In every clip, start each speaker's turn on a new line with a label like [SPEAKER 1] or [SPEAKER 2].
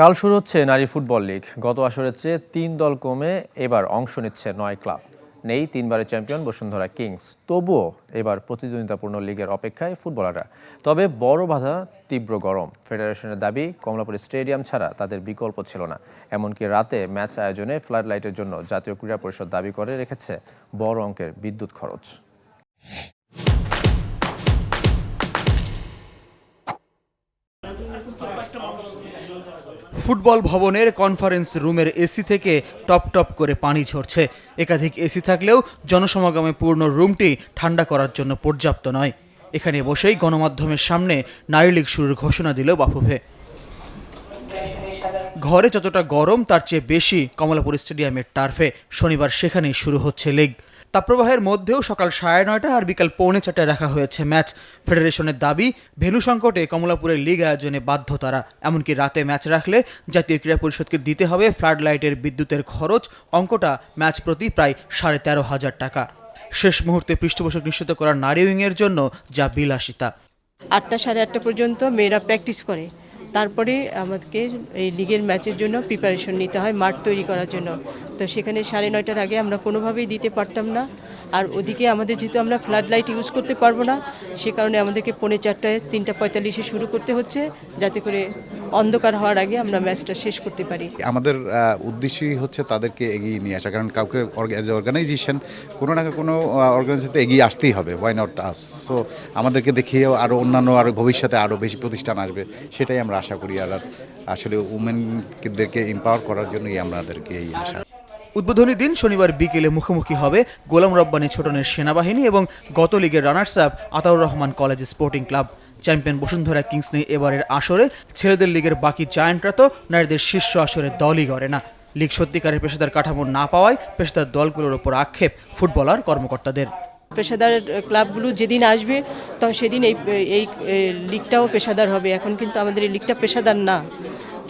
[SPEAKER 1] কাল শুরু হচ্ছে নারী ফুটবল লিগ। গত আসরের চেয়ে তিন দল কমে এবার অংশ নিচ্ছে নয় ক্লাব। নেই তিনবারের চ্যাম্পিয়ন বসুন্ধরা কিংস। তবুও এবার প্রতিদ্বন্দ্বিতাপূর্ণ লিগের অপেক্ষায় ফুটবলাররা। তবে বড় বাধা, তীব্র গরম। ফেডারেশনের দাবি, কমলাপুর স্টেডিয়াম ছাড়া তাদের বিকল্প ছিল না। এমনকি রাতে ম্যাচ আয়োজনে ফ্লাড লাইটের জন্য জাতীয় ক্রীড়া পরিষদ দাবি করে রেখেছে বড় অঙ্কের বিদ্যুৎ খরচ।
[SPEAKER 2] ফুটবল ভবনের কনফারেন্স রুমের এসি থেকে টপ টপ করে পানি ঝরছে। একাধিক এসি থাকলেও জনসমাগমে পূর্ণ রুমটি ঠান্ডা করার জন্য পর্যাপ্ত নয়। এখানে বসেই গণমাধ্যমের সামনে নারী লীগ শুরুর ঘোষণা দিল বাফুফে। ঘরে যতটা গরম, তার চেয়ে বেশি কমলাপুর স্টেডিয়ামের টার্ফে শনিবার সেখানেই শুরু হচ্ছে লিগ। তাপপ্রবাহের মধ্যেও সকাল সাড়ে নয়টা আর বিকাল পৌনে চারটায় রাখা হয়েছে ম্যাচ। ফেডারেশনের দাবি, ভেনু সংকটে কমলাপুরের লিগ আয়োজনে বাধ্য তারা। এমনকি রাতে ম্যাচ রাখলে জাতীয় ক্রীড়া পরিষদকে দিতে হবে ফ্লাড লাইটের বিদ্যুতের খরচ, অঙ্কটা ম্যাচ প্রতি প্রায় সাড়ে তেরো হাজার টাকা। শেষ মুহূর্তে পৃষ্ঠপোষক নিশ্চিত করা নারী উইংয়ের জন্য যা বিলাসিতা।
[SPEAKER 3] আটটা সাড়ে আটটা পর্যন্ত মেয়েরা প্র্যাকটিস করে। তারপরে আমাদেরকে এই লিগের ম্যাচের জন্য প্রিপারেশন নিতে হয়, মাঠ তৈরি করার জন্য। তো সেখানে সাড়ে নয়টার আগে আমরা কোনোভাবেই দিতে পারতাম না। আর ওদিকে আমাদের যেহেতু আমরা ফ্লাড লাইট ইউজ করতে পারব না, সে কারণে আমাদেরকে পৌনে চারটায়, তিনটা পঁয়তাল্লিশে শুরু করতে হচ্ছে, যাতে করে অন্ধকার হওয়ার আগে আমরা ম্যাচটা শেষ করতে পারি।
[SPEAKER 4] আমাদের উদ্দেশ্যই হচ্ছে তাদেরকে এগিয়ে নিয়ে আসা, কারণ কাউকে অ্যাজ এ অর্গানাইজেশন কোনো না কোনো অর্গানাইজেশন এগিয়ে আসতেই হবে ওয়াই নট আস সো আমাদেরকে দেখিয়েও আরও অন্যান্য আরও ভবিষ্যতে আরও বেশি প্রতিষ্ঠান আসবে, সেটাই আমরা আশা করি, আর আসলে উমেনদেরকে এম্পাওয়ার করার জন্যই আমাদেরকে এই আশা।
[SPEAKER 2] উদ্বোধনী দিন শনিবার বিকেলে মুখোমুখি হবে গোলাম রব্বানী ছোটনের সেনাবাহিনী এবং গত লিগের runners up Ataur Rahman college sporting club. Champion Bashundhara Kings নিয়ে এবারের আসরে ছেলেদের লিগের বাকি জায়ান্টরা তো নারীদের শীর্ষ আসরে দলই করে না। লিগ সত্যিকারের পেশাদার কাঠামো না পাওয়ায় পেশাদার দলগুলোর ওপর আক্ষেপ ফুটবলার কর্মকর্তাদের।
[SPEAKER 3] পেশাদার ক্লাবগুলো যেদিন আসবে, তখন সেদিন এই এই লিগটাও পেশাদার হবে। এখন কিন্তু আমাদের এই লিগটা পেশাদার না।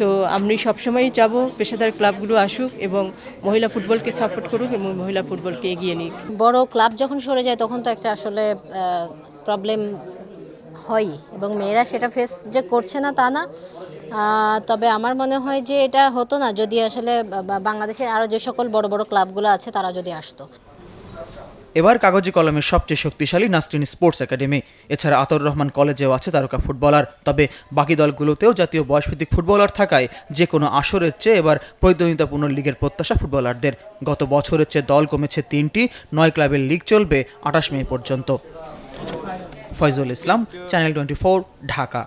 [SPEAKER 3] তো আমি সবসময়ই যাব, পেশাদার ক্লাবগুলো আসুক এবং মহিলা ফুটবলকে সাপোর্ট করুক এবং মহিলা ফুটবলকে এগিয়ে নিক।
[SPEAKER 5] বড় ক্লাব যখন সরে যায় তখন তো একটা আসলে প্রবলেম হয় এবং মেয়েরা সেটা ফেস যে করছে না তা না। তবে আমার মনে হয় যে এটা হতো না যদি আসলে বাংলাদেশের আরও যে সকল বড় বড় ক্লাবগুলো আছে তারা যদি আসতো।
[SPEAKER 2] এবার কাগজি কলমের সবচেয়ে শক্তিশালী নাসরিন স্পোর্টস একাডেমি। এছাড়া আতর রহমান কলেজেও আছে তারকা ফুটবলার। তবে বাকি দলগুলোতেও জাতীয় বয়সভিত্তিক ফুটবলার থাকায় যে কোনো আসরের চেয়ে এবার প্রতিদ্বন্দ্বিতাপূর্ণ লিগের প্রত্যাশা ফুটবলারদের। গত বছরের চেয়ে দল কমেছে তিনটি, নয় ক্লাবের লিগ চলবে আঠাশ মে পর্যন্ত। Foyzul Islam, channel twenty Dhaka.